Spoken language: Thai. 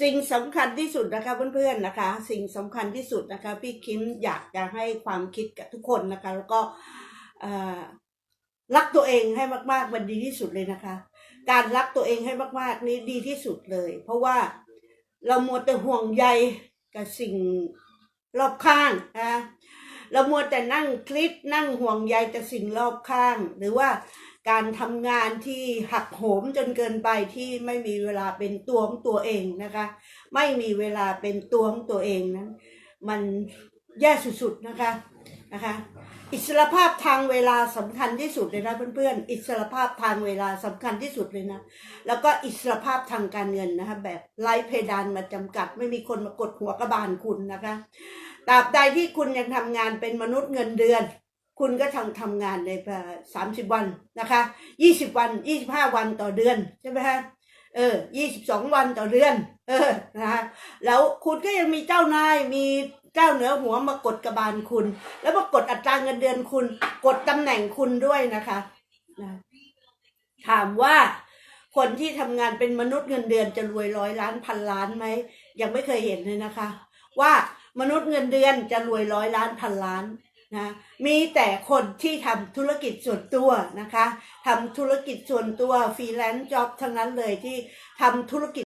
สิ่งสำคัญที่สุดนะคะเพื่อนๆนะคะ สิ่งสำคัญที่สุดนะคะ พี่คิมอยากจะให้ความคิดกับทุกคนนะคะ แล้วก็รักตัวเองให้มากๆมันดีที่สุดเลยนะคะ การรักตัวเองให้มากๆนี่ดีที่สุดเลย เพราะว่าเรามัวแต่ห่วงใยกับสิ่งรอบข้างนะเรามัวแต่นั่งคลิปนั่งห่วงใยแต่สิ่งรอบข้าง หรือว่า การทำงานที่หักโหมจนเกินไปที่ไม่มีเวลาเป็นตัวของตัวเองนะคะ ไม่มีเวลาเป็นตัวของตัวเองนั้น มันแย่สุดๆนะคะนะคะอิสรภาพทางเวลาสำคัญที่สุดเลยนะเพื่อนๆ อิสรภาพทางเวลาสำคัญที่สุดเลยนะ แล้วก็อิสรภาพทางการเงินนะคะแบบไร้เพดานมาจำกัด ไม่มีคนมากดหัวกระบาลคุณนะคะตราบใดที่คุณยังทำงานเป็นมนุษย์เงินเดือน คุณก็ทำทำงานในสามสิบวันนะคะยี่สิบวันยี่สิบห้าวันต่อเดือนใช่ไหมฮะเออยี่สิบสองวันต่อเดือน เออนะคะแล้วคุณก็ยังมีเจ้านายมีเจ้าเหนือหัวมากดกระบาลคุณ แล้วมากดอัตราเงินเดือนคุณ กดตำแหน่งคุณด้วยนะคะนะถามว่าคนที่ทำงานเป็นมนุษย์เงินเดือนจะรวยร้อยล้านพันล้านไหมยังไม่เคยเห็นเลยนะคะ ว่ามนุษย์เงินเดือนจะรวยร้อยล้านพันล้าน นะมีแต่คนที่ทำธุรกิจส่วนตัวนะคะทำธุรกิจส่วนตัวฟรีแลนซ์จ็อบทั้งนั้นเลยที่ทำธุรกิจ